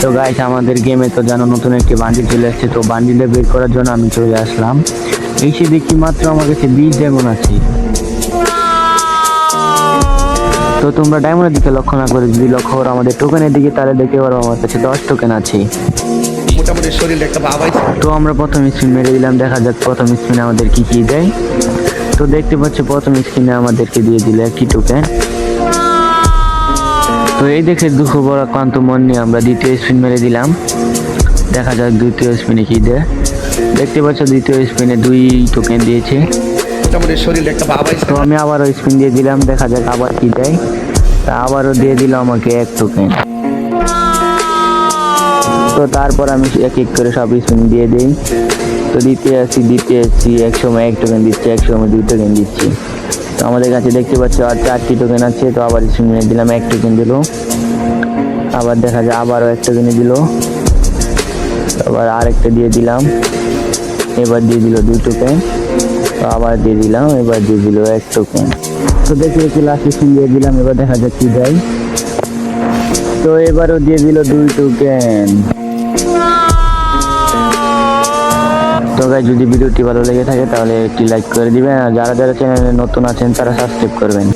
তো গাইস আমাদের গেমে তো জানো নতুন একটি বান্ডিল চলে আসছে তো বান্ডিলে বের করার জন্য আমি চলে আসলাম। এসে দেখি মাত্র আমার কাছে বিশ ডায়মন্ড আছে। তো তোমরা ডায়মন্ডের দিকে লক্ষ্য না করে যদি লক্ষ্য করো আমাদের টোকেনের দিকে তাহলে দেখতে পারো আমার কাছে দশ টোকেন আছে। মোটামুটি শরীর একটা বাবাই তো আমরা প্রথম স্ক্রিন মেরে দিলাম দেখা যাক প্রথম স্ক্রিনে আমাদের কি কি দেয়। তো দেখতে পাচ্ছি প্রথম স্ক্রিনে আমাদেরকে দিয়ে দিল একটি টোকেন তো এই দেখে দুঃখ বড় ক্লান্ত মন নিয়ে আমরা দ্বিতীয় স্পিন মেরে দিলাম। দেখা যাক দ্বিতীয় স্পিনে কি দেয়। দেখতে পাচ্ছ দ্বিতীয় স্পিনে দুই টোকেন দিয়েছে। একটা তো আমি আবারও স্পিন দিয়ে দিলাম দেখা যাক আবার কি দেয়। তা আবারও দিয়ে দিল আমাকে এক টোকেন তো তারপর আমি এক এক করে সব স্পিন দিয়ে দিই। তো দিতে আসছি দিতে আসছি এক সময় এক টোকেন দিচ্ছি এক সময় দুই টোকেন দিচ্ছি। তো আমাদের কাছে দেখতে পাচ্ছি আর চারটি টোকেন আছে, তো আবার মেরে দিলাম এক টোকেন দিল। আবার দেখা যায় আবারও এক টোকেনে দিল। আবার আরেকটা দিয়ে দিলাম, এবার দিয়ে দিল দুই টোকেন তো আবার দিয়ে দিলাম, এবার দিয়ে দিল এক টোকেন তো দেখি দেখি লাস্ট দিয়ে দিলাম, এবার দেখা যাক কি যায় তো এবারও দিয়ে দিল দুই টোকেন গাই যদি ভিডিওটি ভালো লেগে থাকে তাহলে একটি লাইক করে দিবেন। আর যারা যারা চ্যানেলে নতুন আছেন, তারা সাবস্ক্রাইব করবেন।